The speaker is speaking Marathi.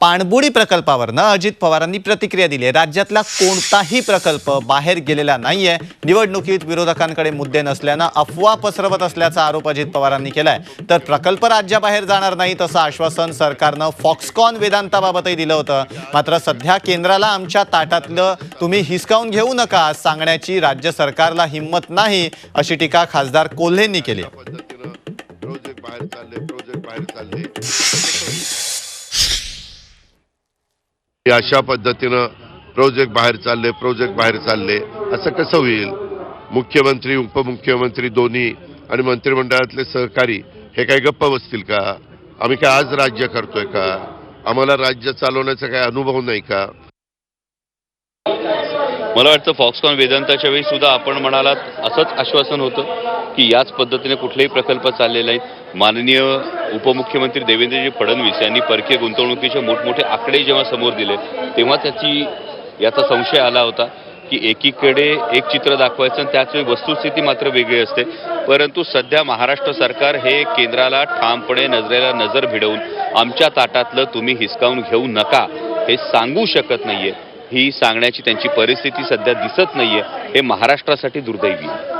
पाणबुडी प्रकल्पावरनं अजित पवारांनी प्रतिक्रिया दिली आहे. राज्यातला कोणताही प्रकल्प बाहेर गेलेला नाहीये. निवडणुकीत विरोधकांकडे मुद्दे नसल्यानं अफवा पसरवत असल्याचा आरोप अजित पवारांनी केलाय. तर प्रकल्प राज्याबाहेर जाणार नाही तसं आश्वासन सरकारनं फॉक्सकॉन वेदांताबाबतही दिलं होतं. मात्र सध्या केंद्राला आमच्या ताटातलं तुम्ही हिसकावून घेऊ नका सांगण्याची राज्य सरकारला हिंमत नाही अशी टीका खासदार कोल्हेंनी केली पद्धतीनं प्रोजेक्ट बाहेर चालले प्रोजेक्ट बाहेर चालले हे अशा पद्धतीनं प्रोजेक्ट बाहेर चालले प्रोजेक्ट बाहेर चालले असं कसं होईल? मुख्यमंत्री उपमुख्यमंत्री दोन्ही आणि मंत्रिमंडळातले सहकारी हे काही गप्प बसतील का? आम्ही काय आज राज्य करतोय का? आम्हाला राज्य चालवण्याचा काही अनुभव नाही का? मला वाटतं फॉक्सकॉन वेदांताच्या वेळी सुद्धा आपण म्हणालात असंच आश्वासन होतं की याच पद्धतीने कुठलेही प्रकल्प चाललेले आहेत माननीय उपमुख्यमंत्री देवेंद्रजी फडणवीस यांनी परकीय गुंतवणुकीचे मोठमोठे आकडे जेव्हा समोर दिले तेव्हा त्याची याचा संशय आला होता की एकीकडे एक चित्र दाखवायचं आणि त्याच वेळी वस्तुस्थिती मात्र वेगळी असते. परंतु सध्या महाराष्ट्र सरकार हे केंद्राला ठामपणे नजरेला नजर भिडवून आमच्या ताटातलं तुम्ही हिसकावून घेऊ नका हे सांगू शकत नाहीये. ही सांगण्याची त्यांची परिस्थिती सध्या दिसत नाहीये. हे महाराष्ट्रासाठी दुर्दैवी